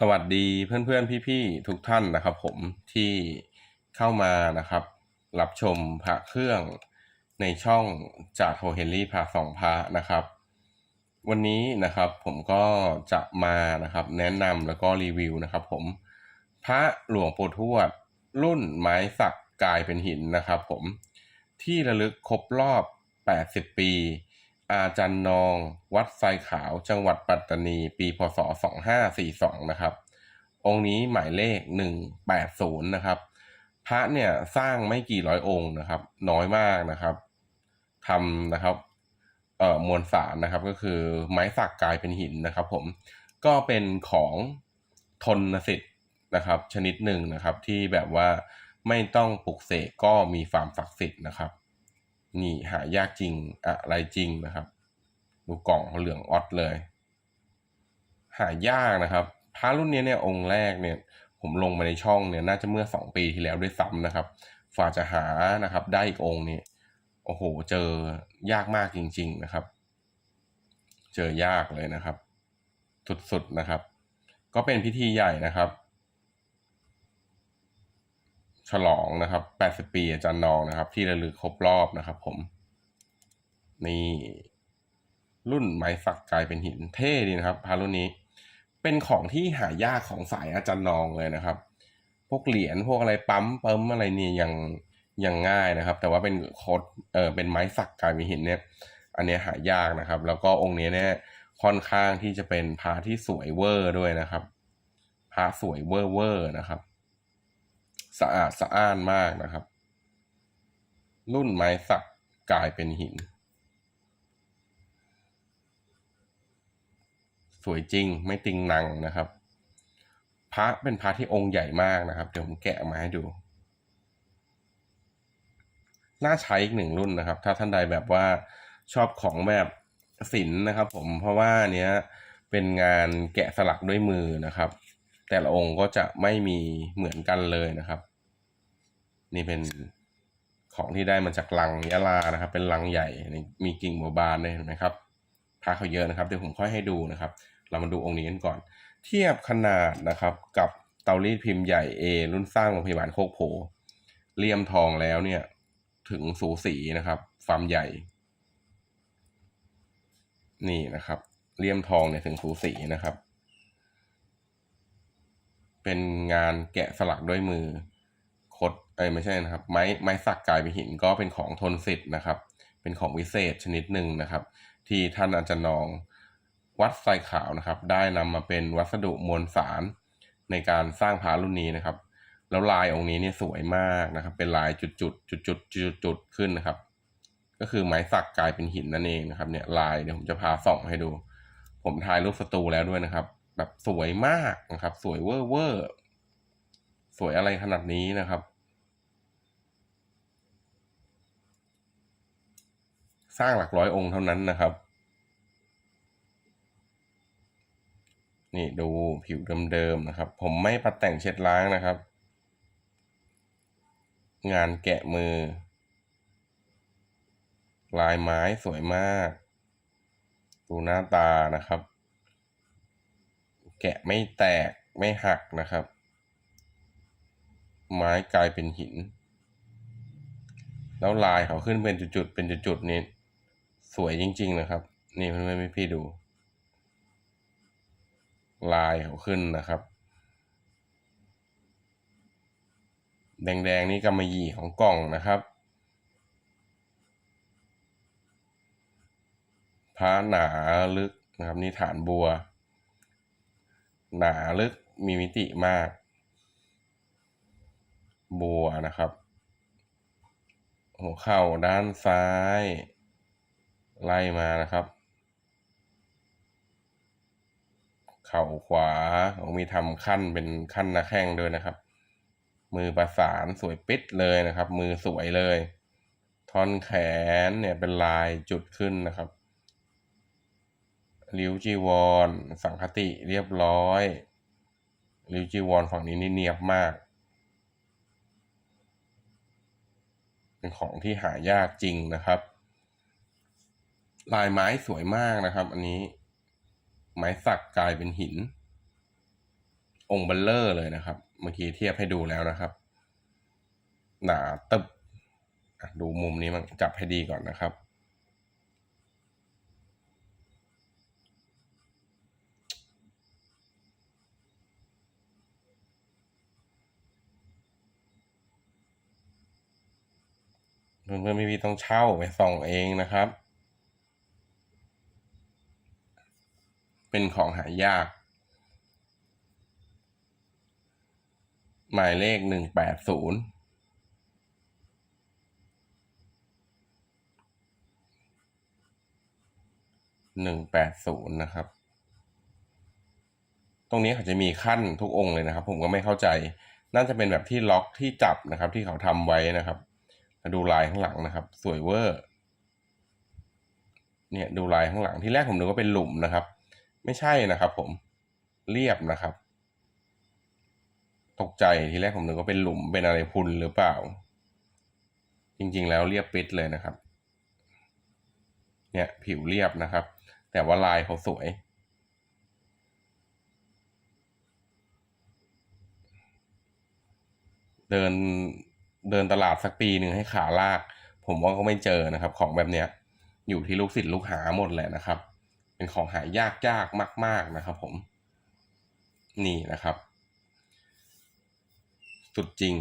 สวัสดีเพื่อนๆ พี่ๆ ทุกท่านนะครับ ผมที่เข้ามานะครับ รับชมพระเครื่องในช่องจากโฮเฮนรี่พระสองพระนะครับ วันนี้นะครับผมก็จะมานะครับ แนะนำแล้วก็รีวิวนะครับ ผมพระหลวงปู่ทวด รุ่นไม้สักกลายเป็นหินนะครับ ผมที่ระลึกครบรอบ 80 ปี อาจันนอง วัดไซขาว จังหวัดปัตตานี ปีพศ 2542 นะครับ องค์นี้หมายเลข 180 นะครับ พระเนี่ยสร้างไม่กี่ร้อยองค์นะครับ น้อยมากนะครับทำนะครับเอ่อมวลสารนะครับ ก็คือไม้สักกลายเป็นหินนะครับ ผมก็เป็นของทนสิทธิ์นะครับ ชนิดหนึ่งนะครับ ที่แบบว่าไม่ต้องปลุกเสกก็มีความศักดิ์สิทธิ์นะครับ นี่หายากจริงอะไรจริงนะครับ ดูกล่องเหลืองออดเลย หายากนะครับพระรุ่นนี้เนี่ยองค์แรกเนี่ย ผมลงมาในช่องเนี่ยน่าจะเมื่อสองปีที่แล้วด้วยซ้ำนะครับฝ่าจะหานะครับ ได้อีกองค์นี้โอ้โห เจอยากมากจริง ๆนะครับ เจอยากเลยนะครับ สุดๆนะครับ ก็เป็นพิธีใหญ่นะครับ ฉลองนะครับ 80 ปีอาจารย์นองนะครับ ที่ระลึกครบรอบนะครับ ผม นี่ รุ่นไม้สักกลายเป็นหินเท่ดีนะครับพารุ่นนี้ เป็นของที่หายากของสายอาจารย์นองเลยนะครับ พวกเหรียญพวกอะไรปั๊มเปิมอะไรเนี่ยังยังง่ายนะครับ แต่ว่าเป็นโคดเออเป็นไม้สักกลายเป็นหินเนี่ย อันนี้หายากนะครับ แล้วก็องค์นี้เนี่ยค่อนข้างที่จะเป็นพระที่สวยเวอร์ด้วยนะครับพระสวยเวอร์เวอร์นะครับ สะอาดสะอ้านมากนะครับ รุ่นไม้สักกลายเป็นหิน สวยจริงไม่ติงนังนะครับ พระเป็นพระที่องค์ใหญ่มากนะครับ เดี๋ยวผมแกะมาให้ดู น่าใช้อีกหนึ่งรุ่นนะครับ ถ้าท่านใดแบบว่าชอบของแบบศิลป์นะครับ ผมเพราะว่าเนี้ยเป็นงานแกะสลักด้วยมือนะครับ แต่ละองค์ก็จะไม่มีเหมือนกันเลยนะครับ นี่เป็นของที่ได้มาจากลังยะลานะครับ เป็นลังใหญ่มีกิ่งบัวบานเลยเห็นไหมครับพระเขาเยอะนะครับเดี๋ยวผมค่อยให้ดูนะครับ เรามาดูองค์นี้กันก่อน เทียบขนาดนะครับกับเตารีดพิมพ์ใหญ่ A รุ่นสร้างโรงพยาบาลโคกโพเลี่ยมทองแล้วเนี่ยถึงสูสีนะครับฟาร์มใหญ่ นี่นะครับเลี่ยมทองเนี่ยถึงสูสีนะครับ เป็นงานแกะสลักด้วยมือคดเอ้ไม่ใช่นะครับ ไม้ไม้สักกลายเป็นหินก็เป็นของทนสิทธิ์นะครับ เป็นของวิเศษชนิดหนึ่งนะครับ ที่ท่านอาจารย์นองวัดไซขาวนะครับ ได้นำมาเป็นวัสดุมวลสารในการสร้างพระรุ่นนี้นะครับ แล้วลายองค์นี้เนี่ยสวยมากนะครับ เป็นลายจุดจุดจุดจุดจุดจุดขึ้นนะครับ ก็คือไม้สักกลายเป็นหินนั่นเองนะครับ เนี่ยลายเดี๋ยวผมจะพาส่องให้ดู ผมถ่ายรูปสตูแล้วด้วยนะครับ แบบสวยมากนะครับ สวยเวอร์เวอร์สวยอะไรขนาดนี้นะครับ สร้างหลักร้อยองค์เท่านั้นนะครับ นี่ดูผิวเดิมๆนะครับ ผมไม่ปัดแต่งเช็ดล้างนะครับ งานแกะมือ ลายไม้สวยมาก ดูหน้าตานะครับ แกะไม่แตกไม่หักนะครับ ไม้กลายเป็นหิน แล้วลายเขาขึ้นเป็นจุดๆเป็นจุดๆนี่สวยจริง ๆ นะครับ นี่เพื่อนๆพี่ๆดู ลายเขาขึ้นนะครับ แดง ๆ นี่กำมะหยี่ของกล่องนะครับพระหนาลึกนะครับนี่ฐานบัว หนาลึกมีมิติมาก บัวนะครับ หัวเข่าด้านซ้าย ไล่มานะครับ เข่าขวาของมีทำขั้นเป็นขั้นหน้าแข้งด้วยนะครับ มือประสานสวยปิดเลยนะครับ มือสวยเลย ท่อนแขนเนี่ยเป็นลายจุดขึ้นนะครับ ริ้วจีวร สังคติเรียบร้อยริ้วจีวรฝั่งนี้นี่เนียบมาก เป็นของที่หายากจริงนะครับ ลายไม้สวยมากนะครับ อันนี้ ไม้สักกลายเป็นหิน องค์เบลเลอร์เลยนะครับ เมื่อกี้เทียบให้ดูแล้วนะครับ หนาตึบดูมุมนี้มันจับให้ดีก่อนนะครับ เพื่อนๆพี่ๆต้องเช่าไปส่องเองนะครับ เป็นของหายาก หมายเลขหนึ่งแปดศูนย์หนึ่งแปดศูนย์นะครับ ตรงนี้เขาจะมีขั้นทุกองค์เลยนะครับ ผมก็ไม่เข้าใจ น่าจะเป็นแบบที่ล็อกที่จับนะครับ ที่เขาทำไว้นะครับ มาดูลายข้างหลังนะครับ สวยเวอร์เนี่ยดูลายข้างหลังที่แรกผมนึกว่าเป็นหลุมนะครับ ไม่ใช่นะครับ ผมเรียบนะครับ ตกใจทีแรกผมนึกว่าเป็นหลุมเป็นอะไรพุนหรือเปล่า จริงๆ แล้วเรียบปิดเลยนะครับ เนี่ยผิวเรียบนะครับ แต่ว่าลายเขาสวยเดิน เดินตลาดสักปีหนึ่งให้ขาลาก ผมว่าก็ไม่เจอนะครับ ของแบบเนี้ยอยู่ที่ลูกศิษย์ลูกหาหมดแหละนะครับ เป็นของหายากยากมาก ๆนะครับ ผมนี่นะครับ สุดจริง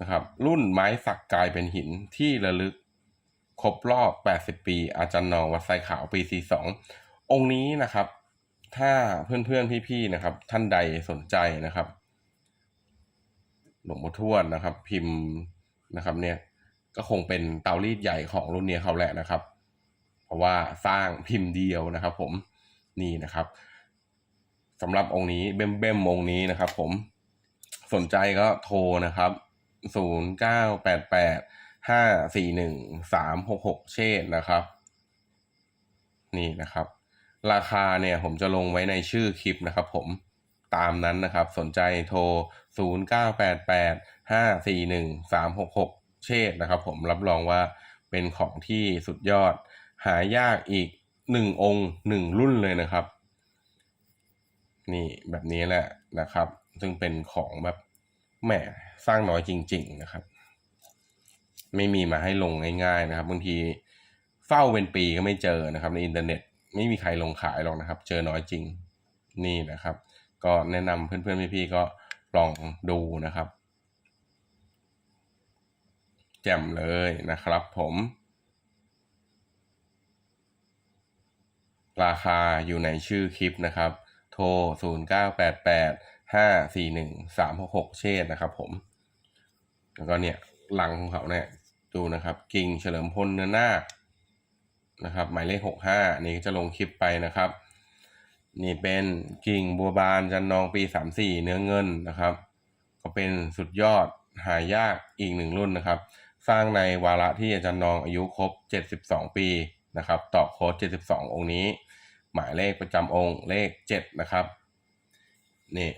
นะครับ รุ่นไม้สักกลายเป็นหินที่ระลึก ครบรอบ 80 ปี อาจารย์นองวัดไซขาวปี 42 องค์นี้นะครับ ถ้าเพื่อนๆ พี่ๆ นะครับ ท่านใดสนใจนะครับ หลวงปู่ทวดนะครับ พิมพ์นะครับ เนี่ย ก็คงเป็นเตารีดใหญ่ของรุ่นนี้เขาแหละนะครับ เพราะว่าสร้างพิมพ์เดียวนะครับ ผม นี่นะครับสำหรับองค์นี้เบ้มเบ้มองค์นี้นะครับ ผม สนใจก็โทรนะครับศูนย์เก้าแปดแปด ห้าสี่หนึ่งสามหกหกเชษนะครับ นี่นะครับ ราคาเนี่ยผมจะลงไว้ในชื่อคลิปนะครับ ผมตามนั้นนะครับ สนใจโทรศูนย์เก้าแปดแปดห้าสี่หนึ่งสามหกหกเชษนะครับ ผมรับรองว่าเป็นของที่สุดยอด หายากอีกหนึ่งองค์หนึ่งรุ่นเลยนะครับ นี่แบบนี้แหละนะครับ ซึ่งเป็นของแบบแหมสร้างน้อยจริง ๆ นะครับ ไม่มีมาให้ลงง่ายๆนะครับบางทีเฝ้าเป็นปีก็ไม่เจอนะครับในอินเทอร์เน็ต ไม่มีใครลงขายหรอกนะครับ เจอน้อยจริงนี่นะครับ ก็แนะนำเพื่อนๆพี่ๆก็ลองดูนะครับ แจ่มเลยนะครับผม ราคาอยู่ในชื่อคลิปนะครับ โทร 0 9 8 8 5 4 1 3 6 6 เชษนะครับผม แล้วก็เนี่ยหลังของเขาเนี่ย ดูนะครับ กิ่งเฉลิมพลเนื้อนาคนะครับ หมายเลข 65 นี่จะลงคลิปไปนะครับ นี่เป็นกิ่งบัวบานจันนองปี 34 เนื้อเงินนะครับ ก็เป็นสุดยอดหายากอีกหนึ่งรุ่นนะครับ สร้างในวาระที่อาจารย์นองอายุครบ 72 ปีนะครับต่อโค้ด72 องค์นี้ หมายเลขประจำองค์เลข 7 นะครับ นี่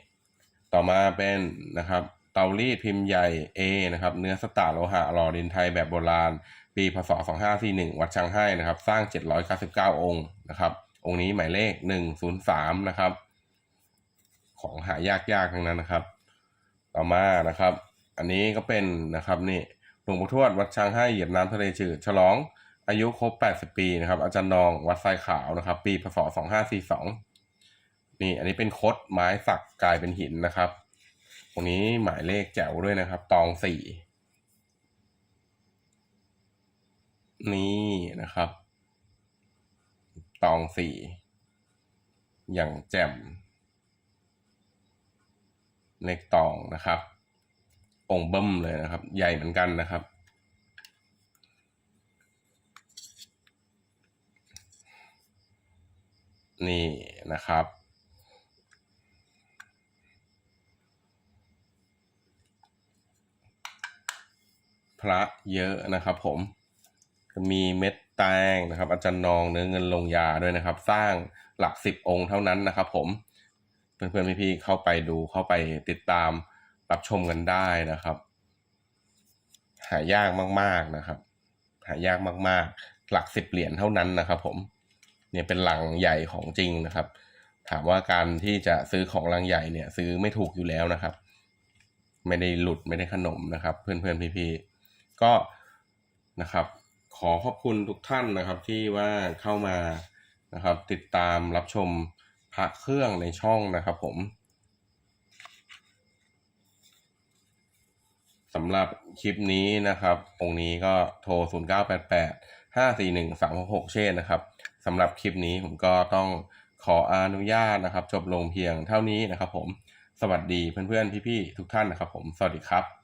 ต่อมาเป็นนะครับ เตารีดพิมพ์ใหญ่ A นะครับเนื้อสตาร์โลหะหล่อดินไทยแบบโบราณ ปีพศ 2541 วัดช่างให้นะครับ สร้าง 799 องค์นะครับ องค์นี้หมายเลข 103 นะครับ ของหายากยากทั้งนั้นนะครับ ต่อมานะครับ อันนี้ก็เป็นนะครับนี่หลวงพ่อทวดวัดช้างให้เหยียบน้ำทะเลจืดฉลองอายุครบ 80 ปีนะครับ อาจารย์นองวัดทรายขาวนะครับ ปีพศ 2542 นี่อันนี้เป็นคดไม้สักกลายเป็นหินนะครับ ตรงนี้หมายเลขแจ๋วด้วยนะครับ ตองสี่นี่นะครับ ตองสี่อย่างแจ่มเลขตองนะครับ องเบิ้มเลยนะครับ ใหญ่เหมือนกันนะครับ นี่นะครับ พระเยอะนะครับ ผมมีเม็ดแตงนะครับ อาจารย์นองเนื้อเงินลงยาด้วยนะครับ สร้างหลักสิบองค์เท่านั้นนะครับ ผมเพื่อนๆพี่ๆเข้าไปดูเข้าไปติดตามรับชมกันได้นะครับ หายากมากๆนะครับ หายากมากๆ หลักสิบเหรียญเท่านั้นนะครับ ผมเนี่ยเป็นหลังใหญ่ของจริงนะครับ ถามว่าการที่จะซื้อของลังใหญ่เนี่ย ซื้อไม่ถูกอยู่แล้วนะครับ ไม่ได้หลุดไม่ได้ขนมนะครับ เพื่อนๆพี่ๆ ก็นะครับ ขอขอบคุณทุกท่านนะครับที่ว่าเข้ามานะครับ ติดตามรับชมพระเครื่องในช่องนะครับผมสำหรับคลิปนี้นะครับองค์นี้ก็โทร 0 9 8 8 5 4 1 3 6 6 เช่นนะครับสำหรับคลิปนี้ผมก็ต้องขออนุญาตนะครับ จบลงเพียงเท่านี้นะครับผม สวัสดีเพื่อนๆ พี่ๆ ทุกท่านนะครับผม สวัสดีครับ